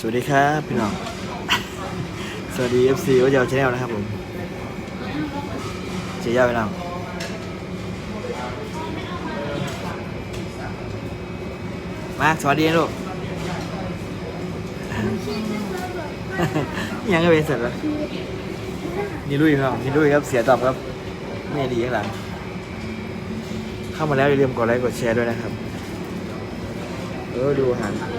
สวัสดีครับพี่น้อง สวัสดี FC วัดยาวชาแนลนะครับผมเจียาวพี่น้องมาสวัสดีลูกยังก็เป็นเสร็จแล้วนี่ลุยพี่น้องนี่ลุยครับเสียตอบครับไม่ดีข้างหลัง เข้ามาแล้วอย่าลืมกดไลค์กดแชร์ด้วยนะครับ เออดูอาหา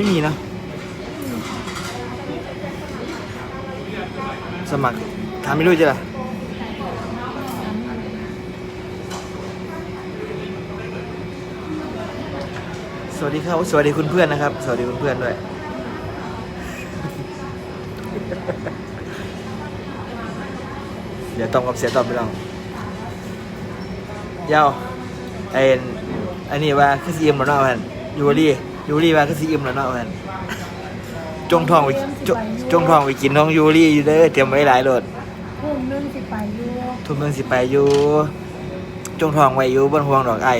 ไม่มีนะ สมัครถามไม่รู้จ้ะสวัสดีครับ สวัสดีคุณเพื่อนนะครับ สวัสดีคุณเพื่อนด้วย เดี๋ยวตอมกับเสียตอมไปลองยาวไอ้อันนี้ว่าคือซีเอ็มแล้วเนาพื่อนยูรี่ ยูรี่ว่าคือซีเอ็มแล้วเนาะเพนจงทองไปจงจงทองไปกินน้องยูรี่อยู่เด้อเตรียมไว้หลายโหลดพุ่มหนึงสิไปอยู่ทุนเมืองสิไปอยู่จงทองไว้อยู่บนห่วงดอกไอ้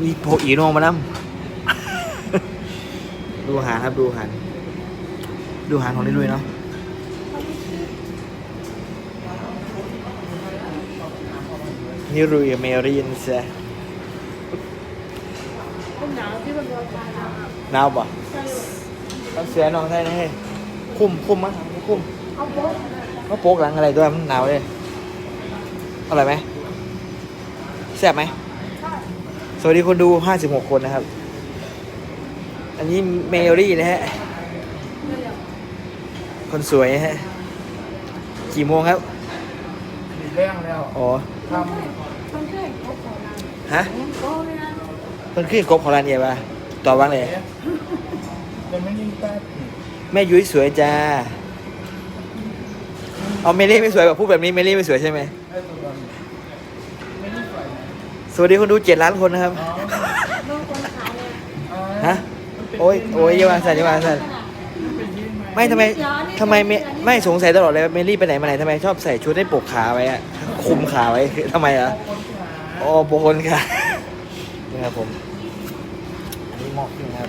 มีโพอีโนมานํดูหาครับดูหารดูหารของนี่ลุยเนาะนี่ลุยเมรีนเสียพุ่ หนาวที่มันร้อนใจเราหนาวป่ะต้องเสียน้องไทยนะเฮ้ยคุ้มคุ้มมั้งคุ้มเอาโป๊ะก็โป๊กหลังอะไรด้วยมันหนาวเลยอร่อยไหมแซ่บไหมใช่สวัสดีคนดู 56 คนนะครับ อันนี้เมรี่นะฮะ คนสวยนะฮะ กี่โมงครับมีแรงแล้ว อ๋อทมันเคยพบของเราฮะ โอ้ยนะเพิ่นขึ้นกบของร้านเอียป่ะต่อบ้างเลยำแต่ไม่ยิงแป๊บแม่ยุ้ยสวยจ้า เอาเมลี่ไม่สวยแบบพูดแบบนี้เมลี่ไม่สวยใช่ไหมไอ้ตัวนั้นไม่ได้ใส่สวัสดีคนดู7ล้านคนนะครับอ๋อเมื่อคนขายเลยฮะ โอ้ยโอ้ยอยาวางสันอยาวางสันเป็นยิงไหมไม่ทำไมทำไมไม่ไม่สงสัยตลอดเลยว่าเมลี่ไปไหนมาไหนทำไมชอบใส่ชุดให้ปกขาไว้อะคุมขาไว้ทำไมอะคนขาอ๋อโปคนค่ะนี่ครับผมอันนี้ หมอกขึ้นครับ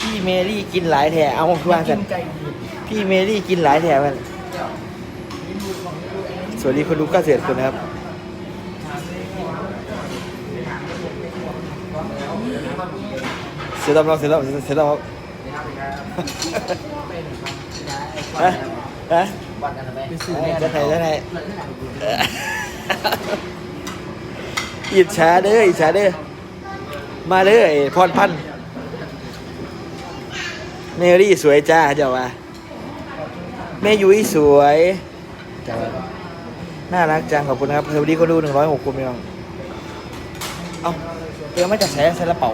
พี่เมรี่กินหลายแถเอาคือว่ากันใจดีพี่เมรี่กินหลายแถมันสวัสดีคนดูเก้าสิบคนนะครับเสียดำเราเสียดำเสียดำครับฮะฮะไปซื้อเอ้แม่ยจะไหนจะไหนเอออิจฉาเด้ออิจฉาเด้อ มาเด้อไอ้พรพันธ์เมรี่สวยจ้าเจ้าว่าแม่ยุ้ยสวยเจ้าว่าน่ารักจังขอบคุณครับสวัสดีคนดูหนึ่งร้อยหกคนพี่น้องเอาเตรียมมาจากแสนซาลาเป๋า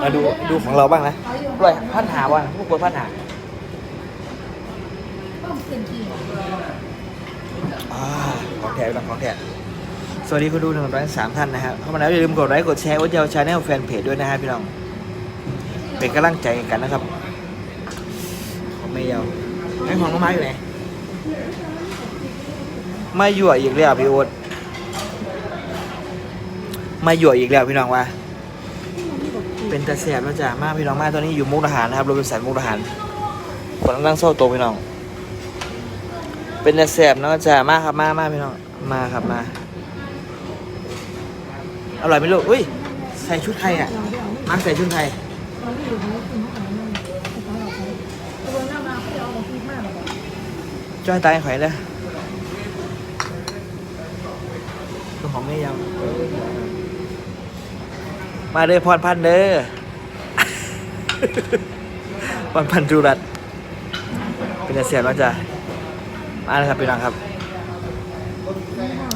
มาดูดูของเราบ้างนะร้อยพันหาว่ะพวกคนพันหาอ่า ของแถวนของแถวสวัสดีคุณดูหนึ่งร้อยสามท่านนะครับเข้ามาแล้วอย่าลืมกดไลค์กดแชร์วัดเยาวชาแนลแฟนเพจด้วยนะฮะพี่น้อง เป็นกำลังใจกันนะครับของไม่ยาวไอ้ของน้องไม้อยู่ไหนมาหยั่วอีกแล้วพี่โอ๊ตมาหยั่วอีกแล้วพี่น้องว่า เป็นตาแสบแล้วจ้ามาพี่น้องมาตอนนี้อยู่มุกดาหารนะครับโรบินสันมุกดาหารคนนั่งเศร้าโตวพี่น้อง เป็นตาแสบเนาะจ้ามาครับมามาพี่น้องมาครับมา อร่อยไหมลูกอุ้ยใส่ชุดไทยอะมาใส่ชุดไทยเราได้อยตายของเราใช้ตัวหน้ามาเขาเอาของเลยจ้อยตายข่อยเลยตัวของไม่ยาวมาเด้อพรพันเด้อพรพันธุ์จุรัตเป็นเสียแล้วจ้ะ มาเลยครับพี่น้องครับ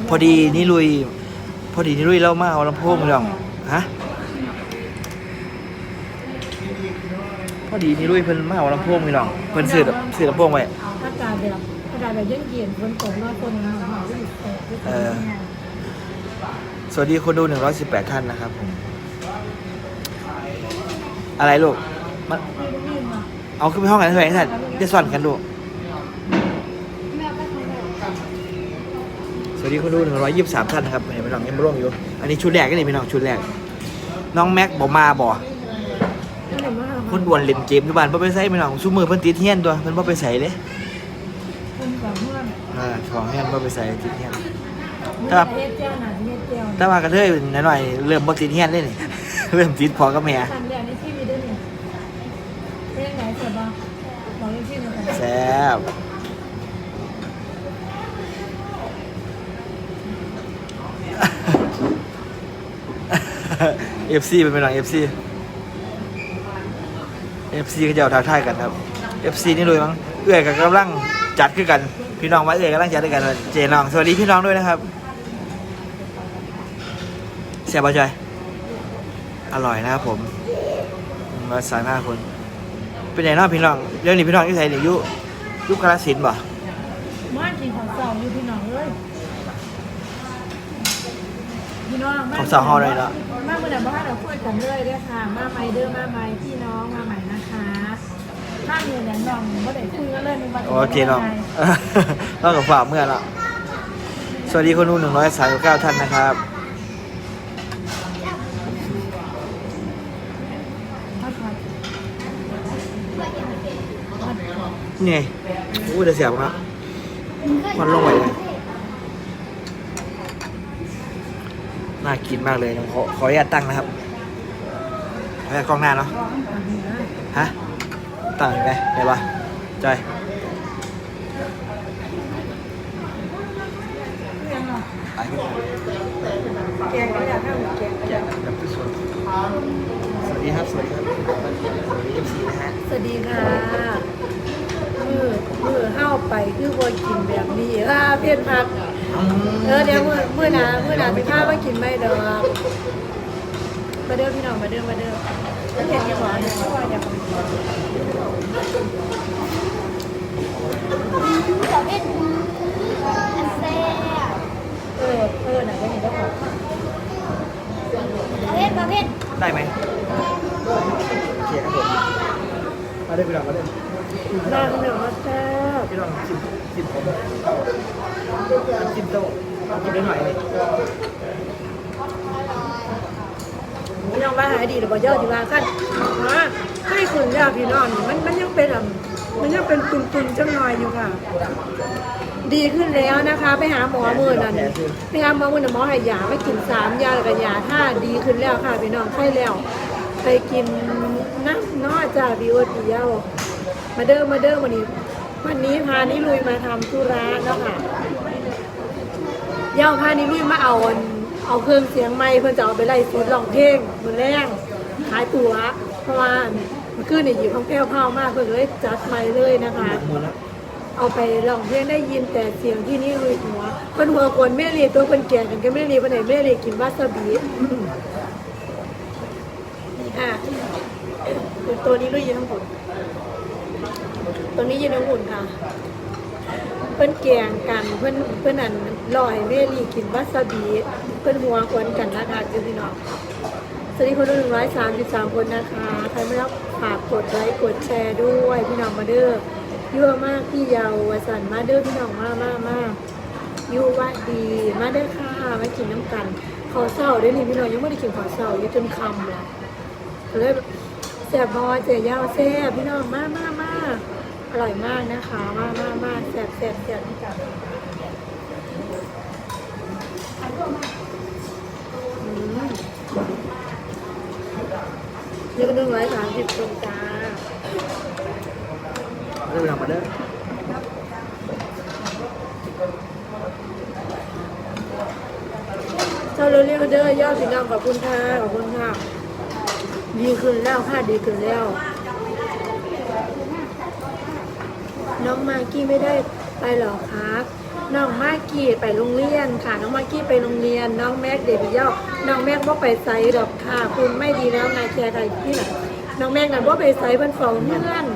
พอดีนี่ลุย พอดีนี่ลุยเล่ามาเอาลำโพงพี่น้องฮะพอดีนี่ลุยเพิ่นมาเอาลำโพงพี่น้องเพิ่นซื้อซื้อลำโพงไว้อากาศแบบอากาศแบบเย็นเย็นฝนตกแล้วคนหนาวหนาวอยู่แตกด้วยกันเนี่ยสวัสดีคนดู 118 ท่านนะครับผม อะไรลูกมันไม่รู้ยื่นมาเอาขึ้นไปห้องกันเถอะไอ้ท่านจะสอนกันดู แม่ก็ทำแบบ วัสดีคุณดูหนึ่งร้อยยี่สิบสามท่านนะครับเห็นพี่น้องยังไม่ร่วงอยู่ อันนี้ชุดแรกก็นี่พี่น้องชุดแรก น้องแม็กบอกมาบอกนั่นแหละมากคนด่วนเล่นเกมที่บ้านเพ่อไปใส่พี่น้องซูมือเพิ่นติดเฮียนตัวเพิ่นพ่ไปใส่เลยคนกับเพื่อนอ่าของเฮียนพ่อไปใส่ติดเฮียนคครัรับบเฮ็ดเจ้าหน่ะเฮ็ดเจ้าแต่ว่ากระเทยหน่อยๆเริ่มบ่ติดเฮียนเลยนี่เริ่มติดพอกับแม่ทำอย่างในที่มีด้วยเนี่ยเป็นไหนเสร็จบ้างบอกเลยที่มันกัน แซ่บ เอฟซีเป็นพี่น้องเอฟซีเอฟซีก็จะเอาทักทายกันครับเอฟซีนี่เลยมั้งเอื้อยกับกำลังจัดขึ้นกัน พี่น้องว่าเอื้อยกำลังจัดด้วยกัน เจน้องสวัสดีพี่น้องด้วยนะครับเสียบอจอยอร่อยนะครับผมมาสายมาคน เป็นไงน้องพี่น้องเรื่องนี้พี่น้องที่ไทยนี่อยุยุคกาลสินบ่มากินของเสาอยู่พี่น้องเลย พี่น้องมาของสาวฮอเลยเนาะมาเมื่อไหร่บ้านเราคุยกันเลยเด้อค่ะ มาใหม่เด้อมาใหม่พี่น้องมาใหม่นะคะถ้ามีแหนน้องเมื่อไหร่คุยกันเลยในวันโอเคน้องนอกจากฝ่ากเมื่อละสวัสดีคนดูหนึ่งร้อยสามเก้าท่านนะครับนี่ไงอู้จะเสียบนะมันลงไปเลย น่ากินมากเลยนะขอขออนุญาตตั้งนะครับขออนุญาตกล้องหน้าเนาะฮะตั้งยังไงได้ปะจอยไปขึ้นมาแกงก็อยากให้หมูแกงแกะแบบที่สุดสวัสดีครับ สวัสดีครับสวัสดีเอฟซีนะฮะสวัสดีค่ะมือมือเข้าไปคือว่ากินแบบนี้ค่ะเพี้ยนพัก เออเดี๋ยวเมือมือนาเมื่อนาพี่ข้าว่ากินไม่เด้อมาเด้อพี่น้องมาเด้อมาเด้อเห็นยังหวานว่าอยากเภทอันแซ่บเออเออหนาจะเห็นได้วของประเภทประเภทได้ไหมโอเคครับผมมาได้พี่น้องมาได้หน้าเขาเนี่ยว่าแซ่บ พี่น้องชิมชิมผมชิมโต๊ะกินได้หน่อยนี่พี่น้องว่าหายดีหรือบ่ยอดที่ว่าขั้นมาให้คุณยาพี่น้องนี่มันมันยังเป็นอะมันยังเป็นตุ่มๆจังหน่อยอยู่ค่ะ ดีขึ้นแล้วนะคะ ไปหาหมอมือนั่นไปหาหมอมือน่ะหมอให้ยาไม่กินสามยาแล้วก็ยาห้าดีขึ้นแล้วค่ะพี่น้องไข้แล้วไปกินน้ำน้อจ่าบิโอตีเยามาเด้อมาเด้อวันนี้ วันนี้พานิลุยมาทำธุระนะค่ะเย้าพานิลุยมาเอาเอาเครื่องเสียงไม้เพื่อจะเอาไปไล่สดร้องเพลงมือแรงขายตัวเพราะว่ามันขึ้นในหยิบของแก้วเผามากเพื่อนเลยจัดไม้เลยนะคะ เอาไปร้องเพลงได้ยินแต่เสียงที่นี่ลุยหัวเพิ่นหัวคนแม่เรียตัวเพิ่นแก่กันก็แม่เรียวันไหนแม่เรียกินวาซาบินี่ค่ะตัวนี้ลุยยืนทั้งหมด ตัวนี้ยืนทั้งหมดค่ะ เพิ่อนแกงกันเพิ่อนเพิ่อนอันลอยแม่เรียกินวาซาบิเพิ่อนหัวคนกันนะคะคือพี่น้องสวัสดีคนหนึ่งร้อยสามสิบสามคนนะคะใครไม่รับฝากกดไลค์กดแชร์ด้วยพี่น้องมาเด้อเยอะมากพี่เยาววสันมาเด้อพี่น้องมากมากมาอยู่วัดดีมาเด้อค่ะมากินน้ำกันขอเศร้าเด้อนี่พี่น้องยังไม่ได้กินขอเศร้าอยู่จนคำแล้วเลยแซ่บบอเจียาวแซ่บพี่น้องมากมามา อร่อยมากนะคะ มามามาแซ่บแซ่บแซ่บจัดอืมนี่ก็หนึ่งร้อยสามสิบคนจ้ามาได้พี่น้องมาเด้อเจ้าเรียกเด้อยอดพี่น้องขอบคุณค่ะขอบคุณค่ะดีขึ้นแล้วค่ะดีขึ้นแล้ว น้องมากกี้ไม่ได้ไปหรอคะน้องมากกี้ไปโรงเรียนค่ะ น้องมากกี้ไปโรงเรียน น้องแม็กเดบิยอน้องแม็กว่าไปไซดอกค่ะ คุณไม่ดีแล้วนายแคร์ใครที่ไหนน้องแม็กน่ะว่าไปไซเพิ่นเฝ้าเงื่อน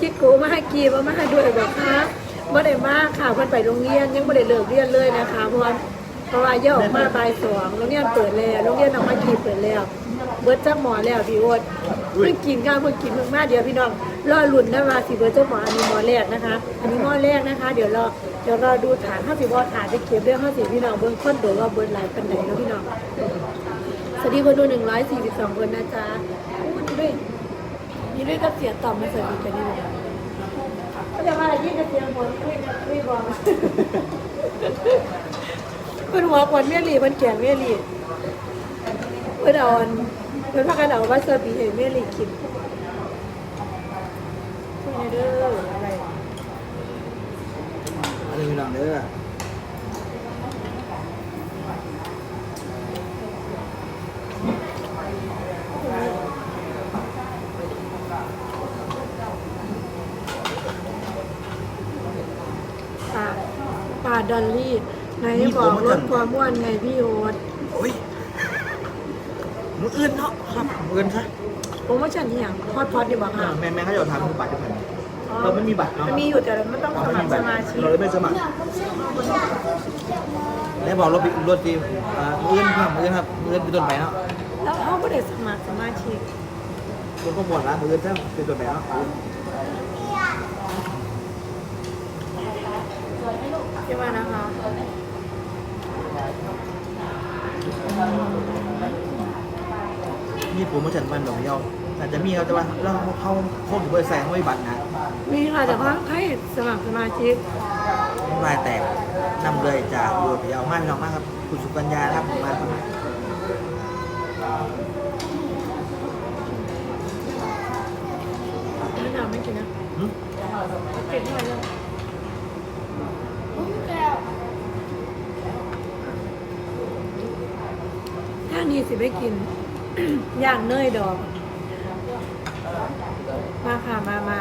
จิกกูมาให้กีว่ามาให้ด้วยบอกค่ะบ่ได้มากค่ะเพิ่นไปโรงเรียนยังบ่ได้เลิกเรียนเลยนะคะเพราะว่าเพราะว่าย่ออกมาบ่ายสองโรงเรียนเปิดแล้วโรงเรียนน้องมากกี้เปิดแล้ว เบิดจักหมอแล้วพี่โอ๊ตเพิ่งกินข้าวเพิ่งกินเพิ่งมาเดียวพี่น้อง รอลุ่นนะว่าสิเบอร์เจ้าหมออันนี้หมอแรกนะคะ อันนี้หมอแรกนะคะ เดี๋ยวรอเดี๋ยวรอดูฐานห้าสิบวอฐานจะเก็บเรื่องห้าสิบพี่น้องเบิ้งค้นโดว่าเบิ้งหลายปันไหนแล้วพี่น้องสวัสดีคนดูหนึ่งร้อยสี่สิบสองคนนะจ๊ะอู้นี่ด้วยนี่ด้วยก็เสียต่อมมาสวัสดีกันนี่เลยก็จะว่ายิ่งกระเทียมคนไม่ไม่บอกเพิ่นหัวคนเมียรีเพิ่นแกนเมียรีเพิ่นอาอันเพิ่นพากันเอาว่าซาบิให้เมียรีกิน คุยเด้ออะไรอันนี้พี่น้องเด้อปลาปลาดอลลี่ไหนบอกลดความอ้วนไงพี่โอ๊ตโอ้ยมืออื่นเนาะครับมืออื่นซะโปรโมชั่นที่อย่างพอดพอดดีบอกอ่าค่ะ แม่แม่เขาจะทำคือบัตรด้วยกัน เราไม่มีบัตรเนาะมันมีอยู่แต่เราไม่ต้องสมัครสมาชิกเราเลยไม่สมัครแล้วบอกรถรถทีอ่ามืออื่นครับมืออื่นครับมืออื่นเป็นต้นไปเนาะแล้วเขาก็ได้สมัครสมาชิกรถก็หมดละมืออื่นซะเป็นต้นไปเนาะใช่ไหมนะคะนี่ผมมาฉันมันดอกเยาอาจจะมีเขาจะว่าเราเขาโค้งบริษัทเขาไม่บัตรนะ มีค่ะแต่ว่าให้สมัครสมาชิกน้ำลายแตกนำเลยจากโยนยาวมากพี่น้องมากครับคุณสุกัญญานะครับมาครับไม่นานไม่กินนะหึเก็บให้เลยแก้วถ้านี้สิไปกิน ย่างเนยดอก มาค่ะมามา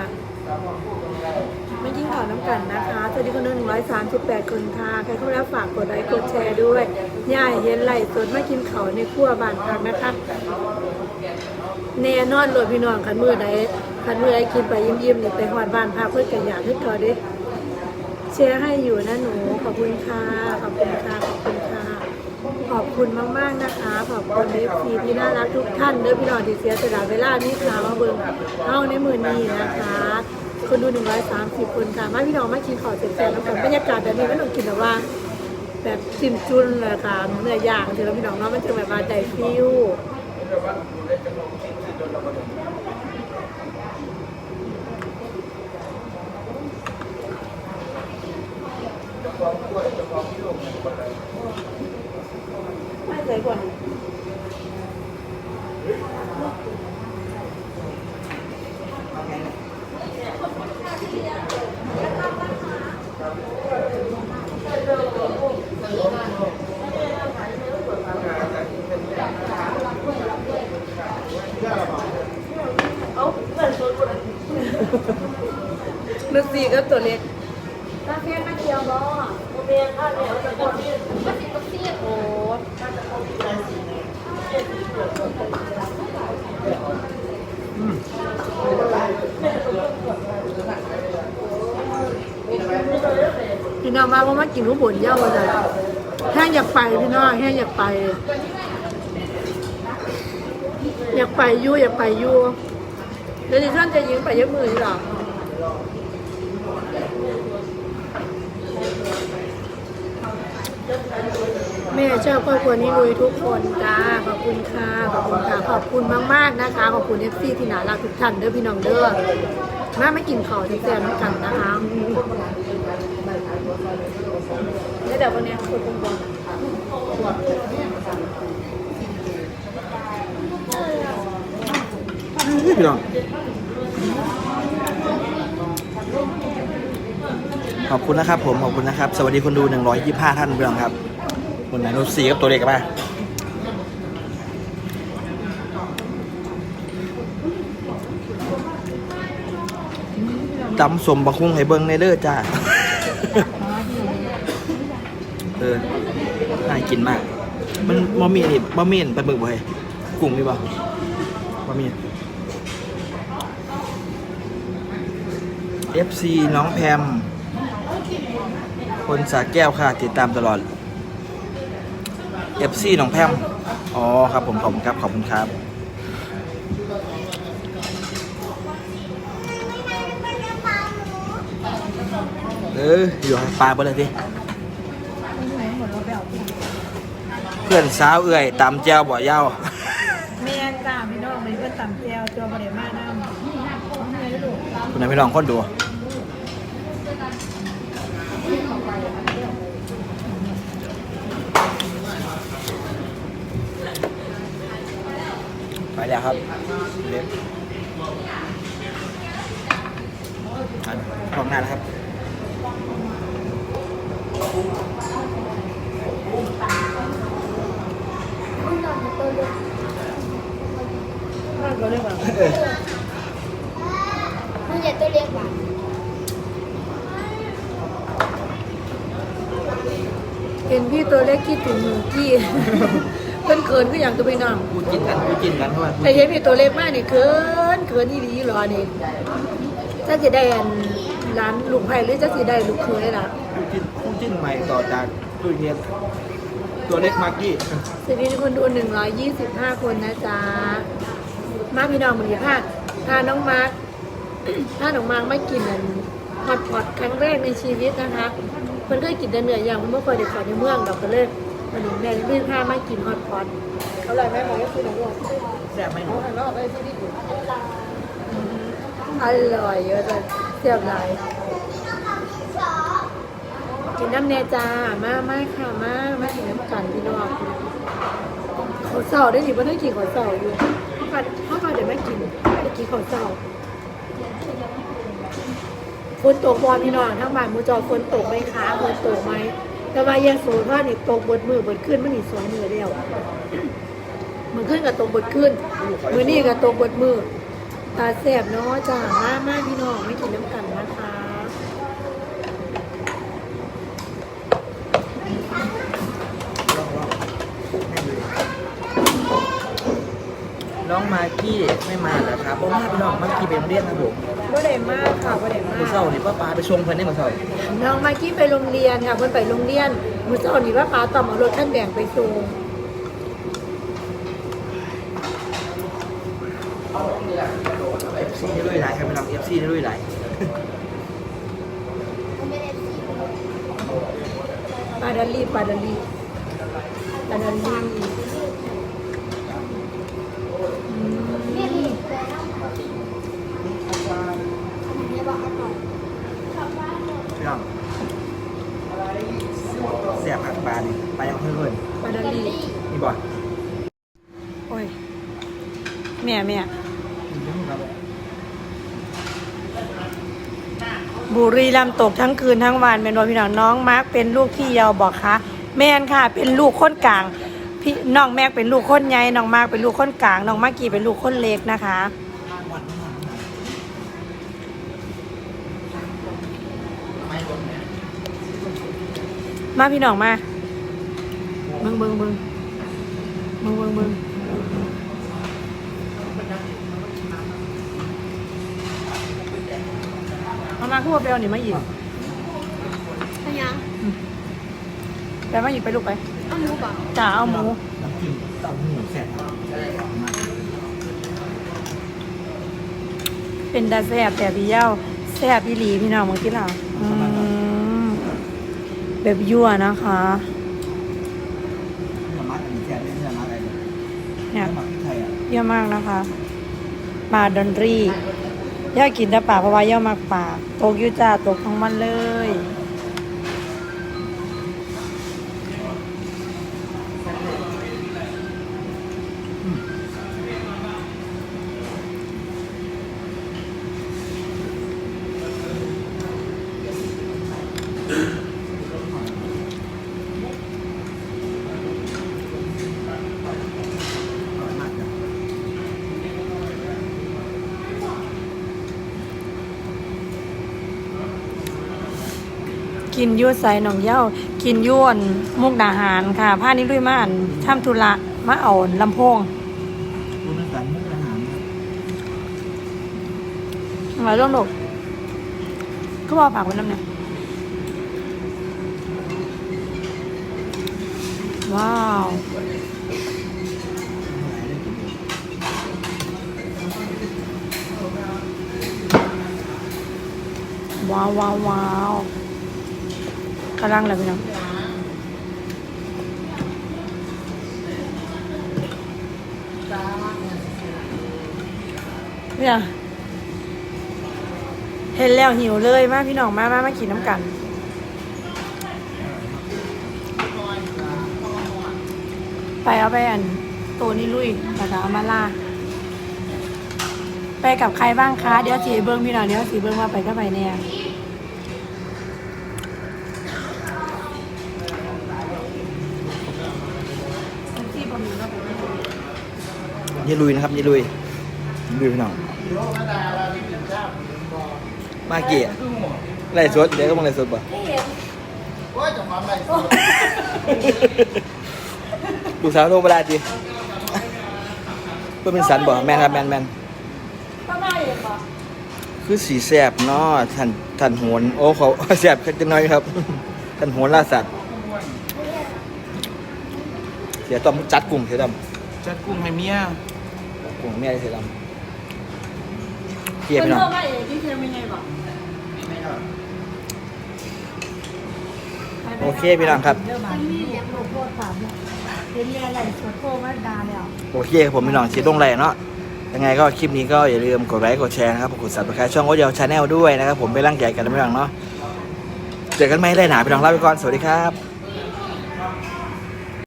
ไม่ยิ่งข่าวน้ำกันนะคะสวัสดีคนหนึ่งร้อยสามสิบแปดคนค่ะ ใครเข้ามาแล้วฝากกดไลค์กดแชร์ด้วยย่ายเย็นไหลสดไมากินเขาในครัวบานพักนะคะแน่นอนโหลดพี่น้องคันมือใดคันมือใดกินไปยิ้มยิ้มๆนี่ไปหอดบ้านพักเพื่อกันอยากให้เขาได้แชร์ให้อยู่นะหนูขอบคุณค่ะขอบคุณค่ะขอบคุณค่ะขอบคุณมาก ๆ นะคะ ขอบคุณเอฟซีที่น่ารักทุกท่านเด้อพี่น้องที่เสียสละเวลานี่ค่ะมาเบิ่งเอาในมือนี้นะคะ คนดู130คนค่ะมาพี่น้องมากินข้าวเสร็จแล้วกันบรรยากาศแบบนี้ไม่ต้องกินแบบว่าแบบจิ้มจุนเลยค่ะเนื้อย่างถือแล้วพี่น้องเนาะมันจะแบบว่าใจฟิวไม่เคยก่อน ฤาษีก็ตัวเล็กตาเฟียนมาเกี่ยวบ่โมเมียนข้าวเหนียวจะกดมาสิบกับเสียโอ้ พี่น้องมาว่ามากินรูบุญเย้าว่าจะแห้งอยากไปพี่น้องแห้งอยากไป อยากไปยู่อยากไปยู่เดี๋ยวดิฉันจะยิงไปเยอะมือหรอแม่ชอบครอบครัวนี้ลุยทุกคนจ้าขอบคุณค่ะขอบคุณค่ะขอบคุณมากๆนะคะ ขอบคุณเอฟซีที่น่ารักทุกท่านเด้อพี่น้องเด้อแมาไม่กินข้าวแซ่บๆน้ำกันนะคะ แล้วเดี๋ยววันนี้คุยกันก่อนพี่น้องขอบคุณนะครับผม ขอบคุณนะครับ สวัสดีคนดู 125 ท่านพี่น้องครับคนไหนนุสีกับตัวเล็กกันบ้างตำสมบักคุ้งให้เบิ้งในเด้อจ้า เออน่ากินมาก มันบะหมี่นี่บะหมี่ปลาหมึกบ่เฮ้ยกุ้งนี่บ่บะหมี่ FC น้องแพม คนสาแก้วค่ะ ติดตามตลอด FC น้องแพม อ๋อครับผมขอบคุณครับ ขอบคุณครับ เออ อยู่ปลาไปเลยดิ พื่อนสาวเอื่อยตำแจวบ่อยาวแม่นจ้าพี่น้องเลยเพื่อนตำแจวตัวบริมาน้ำคุณนายพี่น้องคนดูไปแล้วครับเล็บอันพร้อมหน้าแล้วครับ มากกว่าเรื่องแบบมึงอย่าตัวเล็กกว่าเห็นพี่ตัวเล็กคิดถึงหนูกี้เพิ่นเขินก็อย่างตัวไปนั่งพูดกินกันพูดกินกันเข้ามาแต่เห็นพี่ตัวเล็กมากนี่เขินเขินอีหลีเหรอนี่ถ้าจะได้อันร้านลูกไผ่หรือจะสิได้ลูกเคยล่ะพูดกินพูดกินใหม่ต่อจากตู้เย็น ตัวเล็กมากกี้สวัสดีทุกคนดู125 คนนะจ๊ะ มาพี่น้องมือนี้พาพาน้องมาร์คพาน้องมาร์คมากินอันฮอตพอตครั้งแรกในชีวิตนะคะเพิ่นเคยกินแต่เนื้อย่างเพิ่นไม่เคยได้ขอในเมืองดอกก็เลยวันนี้แม่เลยพามากินฮอตพอตเขาเลยแม่บอกว่าคือหนังวัวแซ่บไหมหนูอร่อยเยอะจังเสียบหลาย กินน้ำเนจ้ามามาค่ะมามากินน้ำกันพี่น้องขอเสาได้หรือว่าได้กินขอเสาอยู่พ่อปาพ่อปาเดี๋ยวไม่กินไม่กินขอเสาฝนตกบอลพี่น้องทั้งบ้านมูจอฝนตกไหมคะฝนตกไหมแต่ว่ายังโซนว่านี่ตกบดมือบดขึ้นมันนี่สองมือเดียวมันขึ้นกับตกบดขึ้นมือนี่กับตกบดมือตาแสบเนาะจ้ามามาพี่น้องไม่กินน้ำกันนะคะ น้องมากกี้ไม่มาเหรอครับเพราะว่าพี่น้องมากกี้ไปโรงเรียนนะผมบ่ได้มากค่ะบ่ได้มามือก เศร้านี่ป้าปาไปชงเพิ่นได้มาเศร้าน้องมากกี้ไปโรงเรียนค่ะเพิ่นไปโรงเรียนมื้อเช้านี่ว่าป้าต่อมเอารถท่านแดงไปส่งเอฟซีได้ด้วยหลายครับพี่น้องเอฟซีได้ด้วยหลายผมไม่ได้ซีปาดัลลี่ปาดัลลี่ปาดัลลี่อืม เนี่ยนี่แต่ต้อง เนี่ยบอกอร่อยพี่น้องแซ่บผักปลานี่ปลายังเพิ่นเพิ่นปาดัลลี่นี่บ่โอ้ยแม่แม่บุรีรัมย์ตกทั้งคืนทั้งวันเป็นวันพี่น้องน้องมาร์กเป็นลูกพี่เยาบอกคะแม่นค่ะ เป็นลูกคนกลางพี่น้องแม็กเป็นลูกคนใหญ่น้องมาร์กเป็นลูกคนกลางน้องมากกี้เป็นลูกคนเล็กนะคะ มาพี่น้องมาเบิ่งเบิ่งเบิ่งเบิ่งเบิ่งเบิ่งเอามาคู่กับเบลนี่มาอีกพยังไปมาอีกไปลูกไปเอาหมูบอกจ่าเอาหมูน้ำจิ้มเต้าหู้แซ่บมากเป็นดาแซบแต่พี่เย้าแซบอีหลีพี่น้องเมื่อกี้เราอืม แบบยั่วนะคะเนื้อมัดอันนี้แซ่บเลยเนื้อมัดอะไรเนี่ยเนี่ยเนื้อมัดพริกไทยอะเยอะมากนะคะปลาดอนรีย่ากินแต่ปลาเพราะว่าย่ามากปลาตกอยูจ้าตกของมันเลย กินยั่วใส่หนองเย้ากินย่วนมุกดาหารค่ะผ้านี้ลุยมาอ่านทำธุระมาเอาลำโพงรู้เป็นสันมุกอาหารนะมาร่วมหลกก็บอกผักไว้น้ำเนี่ยว้าวว้าวว้าวว้าว กำลังแล้วพี่น้องเนี่ยเห็นแล้วหิวเลยมาพี่น้องมามามากินน้ำกันไปเอาไปอันตัวนี้ลุยแล้วก็เอามาล่าไปกับใครบ้างคะ เดี๋ยวสีเบิ้งพี่หน่อยเดี๋ยวสีเบิ้งว่าไปก็ไปเนี่ย ยี่ลุยนะครับยี่ลุยลุยพี่น้องมาเกี่ยไรสดเดี๋ยวก็มึงไรสดป่ะโอ้ยจะมาอะไรดูสาวโทรมาได้จีเพื่อเป็นสันบ่แมนครับแมนแมนก็ได้เองปะคือสีแสบเนาะท่านท่านโหนโอ้เขาแสบจังน้อยครับท่านโหนล่าสัตว์เสียต้อมจัดกลุ่มเสียดจัดกุ้งให้เมียำ กลุ่มเมียเสียดำเกียร์เป็พี่นน้องเรื่องอะไรที่เทียมเป็นไงปะโอเคพี่น้องครับเรื่องมันมีเลี้ยงลูกโทษถามเนี่ยเรียนเรียนอะไรสวดโทษมาดาแล้ว โอเคครับผมพี่น้องชิดลงแรงเนาะยังไงก็คลิปนี้ก็อย่าลืมกดไลค์กดแชร์นะครับกดซับสไครต์ช่องโอ๊ตเดียวชาแนลด้วยนะครับผมไปร่างใหญ่กันนะพี่น้องเนาะเจอกันไหมได้หนาพี่น้องลาไปก่อนสวัสดีครับ